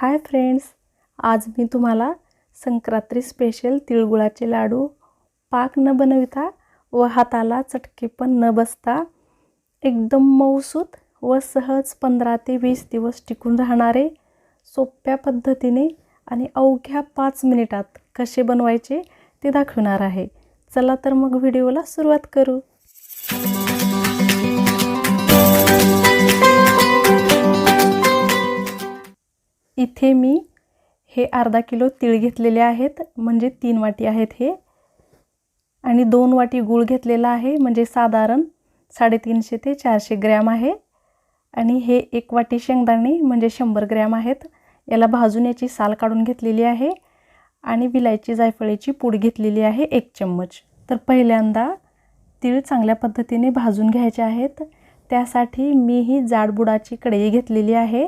Hi friends आज मी तुम्हाला Sankranti special तिळगुळाचे लाडू पाक न बनविता व हाताला चटके पण न बसता एकदम मऊसूत व सहज पंधरा ते वीस दिवस टिकून राहणारे सोप्या पद्धतीने आणि अवघ्या पाच मिनिटात कसे बनवायचे ते दाखवणार आहे. चला तर मग व्हिडिओला सुरुवात करू. इथे मी हे अर्धा किलो तीळ घेतलेले आहेत म्हणजे तीन वाटी आहेत हे. आणि दोन वाटी गूळ घेतलेला आहे म्हणजे साधारण साडेतीनशे ते चारशे ग्रॅम आहे. आणि हे एक वाटी शेंगदाणे म्हणजे शंभर ग्रॅम आहेत. याला भाजून याची साल काढून घेतलेली आहे. आणि विलायची जायफळीची पूड घेतलेली आहे एक चम्मच. तर पहिल्यांदा तीळ चांगल्या पद्धतीने भाजून घ्यायचे आहेत. त्यासाठी मी ही जाडबुडाची कढई घेतलेली आहे.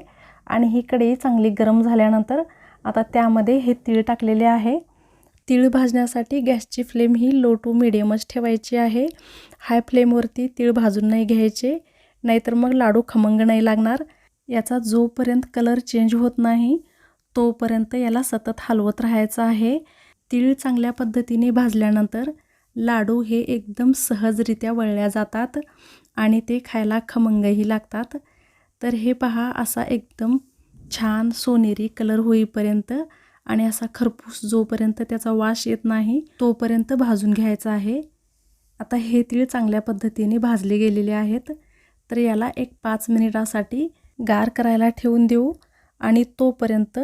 आणि ही कढई चांगली गरम झाल्यानंतर आता त्यामध्ये हे तीळ टाकलेले आहे. तीळ भाजण्यासाठी गॅसची फ्लेम ही लो टू मिडियमच ठेवायची आहे. हाय फ्लेमवरती तीळ भाजून नाही घ्यायचे नाहीतर मग लाडू खमंग नाही लागणार. याचा जोपर्यंत कलर चेंज होत नाही तोपर्यंत याला सतत हलवत राहायचं आहे. तीळ चांगल्या पद्धतीने भाजल्यानंतर लाडू हे एकदम सहजरित्या वळल्या जातात आणि ते खायला खमंगही लागतात. तर हे पहा असा एकदम छान सोनेरी कलर होईपर्यंत आणि असा खरपूस जोपर्यंत त्याचा वास येत नाही तोपर्यंत भाजून घ्यायचा आहे. आता हे तीळ चांगल्या पद्धतीने भाजले गेलेले आहेत. तर याला एक पाच मिनिटासाठी गार करायला ठेवून देऊ आणि तोपर्यंत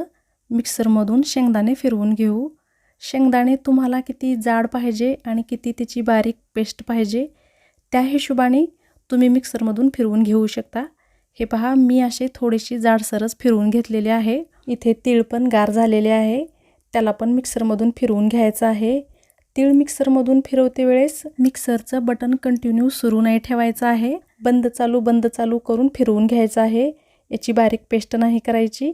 मिक्सरमधून शेंगदाणे फिरवून घेऊ. शेंगदाणे तुम्हाला किती जाड पाहिजे आणि किती त्याची बारीक पेस्ट पाहिजे त्या हिशोबाने तुम्ही मिक्सरमधून फिरवून घेऊ शकता. हे पहा मी असे थोडीशी जाडसरच फिरवून घेतलेले आहे. इथे तीळ पण गार झालेले आहे. त्याला पण मिक्सरमधून फिरवून घ्यायचं आहे. तीळ मिक्सरमधून फिरवते वेळेस मिक्सरचं बटन कंटिन्यू सुरू नाही ठेवायचं आहे. बंद चालू बंद चालू करून फिरवून घ्यायचं आहे. याची बारीक पेस्ट नाही करायची.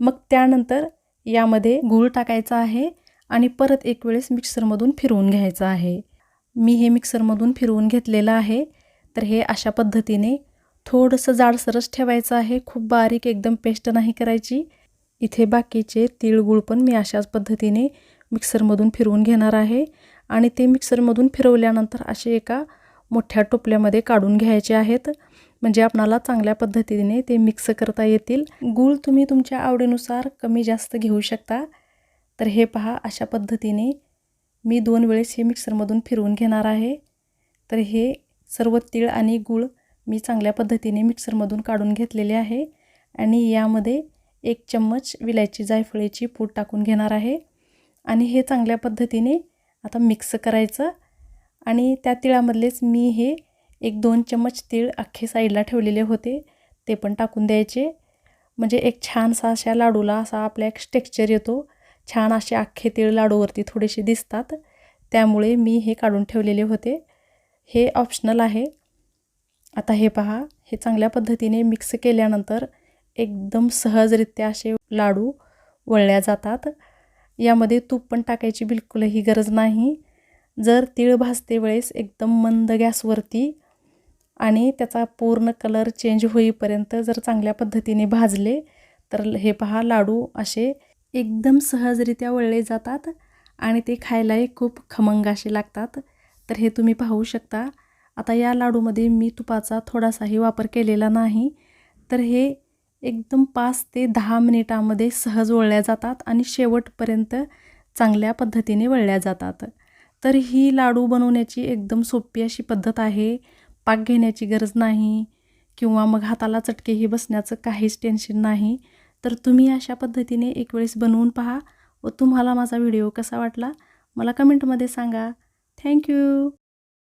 मग त्यानंतर यामध्ये गूळ टाकायचा आहे आणि परत एक वेळेस मिक्सरमधून फिरवून घ्यायचं आहे. मी हे मिक्सरमधून फिरवून घेतलेलं आहे. तर हे अशा पद्धतीने थोडंसं जाडसरच ठेवायचं आहे. खूप बारीक एकदम पेस्ट नाही करायची. इथे बाकीचे तिळगुळ पण मी अशाच पद्धतीने मिक्सरमधून फिरवून घेणार आहे. आणि ते मिक्सरमधून फिरवल्यानंतर असे एका मोठ्या टोपल्यामध्ये काढून घ्यायचे आहेत. म्हणजे आपणाला चांगल्या पद्धतीने ते मिक्स करता येतील. गूळ तुम्ही तुमच्या आवडीनुसार कमी जास्त घेऊ शकता. तर हे पहा अशा पद्धतीने मी दोन वेळेस हे मिक्सरमधून फिरवून घेणार आहे. तर हे सर्व तीळ आणि गूळ मी चांगल्या पद्धतीने मिक्सरमधून काढून घेतलेले आहे. आणि यामध्ये एक चम्मच विलायची जायफळीची पूड टाकून घेणार आहे. आणि हे चांगल्या पद्धतीने आता मिक्स करायचं. आणि त्या तिळामधलेच मी हे एक दोन चम्मच तीळ अख्खे साईडला ठेवलेले होते. ते पण टाकून द्यायचे. म्हणजे एक छानसा अशा लाडूला असा आपल्या एक टेक्स्चर येतो. छान असे अख्खे तीळ लाडूवरती थोडेसे दिसतात. त्यामुळे मी हे काढून ठेवलेले होते. हे ऑप्शनल आहे. आता हे पहा हे चांगल्या पद्धतीने मिक्स केल्यानंतर एकदम सहजरित्या असे लाडू वळल्या जातात. यामध्ये तूप पण टाकायची बिलकुलही गरज नाही. जर तीळ भाजते वेळेस एकदम मंद गॅसवरती आणि त्याचा पूर्ण कलर चेंज होईपर्यंत जर चांगल्या पद्धतीने भाजले तर हे पहा लाडू असे एकदम सहजरित्या वळले जातात आणि ते खायलाही खूप खमंग असे लागतात. तर हे तुम्ही पाहू शकता. आता या लाडूमध्ये मी तुपाचा थोडासाही वापर केलेला नाही. तर हे एकदम पाच ते दहा मिनिटामध्ये सहज वळल्या जातात आणि शेवटपर्यंत चांगल्या पद्धतीने वळल्या जातात. तर ही लाडू बनवण्याची एकदम सोपी अशी पद्धत आहे. पाक घेण्याची गरज नाही किंवा मग हाताला चटकेही बसण्याचं काहीच टेन्शन नाही. तर तुम्ही अशा पद्धतीने एक वेळेस बनवून पहा व तुम्हाला माझा व्हिडिओ कसा वाटला मला कमेंटमध्ये सांगा. थँक्यू